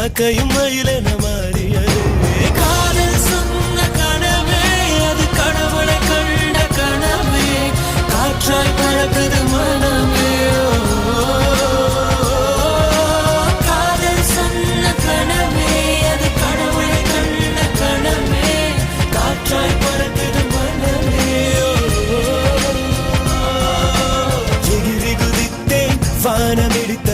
காக்கையும் மயிலென மாறியது. காதல் சொன்ன கனவே அது கடவுளை கண்ட கனவே. காற்றாய் பறக்குது மனமே காதல் சொன்ன கனவே அது கடவுளை கண்ட கனவே. காற்றாய் பறக்குது மனமே எகிரி குதித்தேன் வானமிடித்த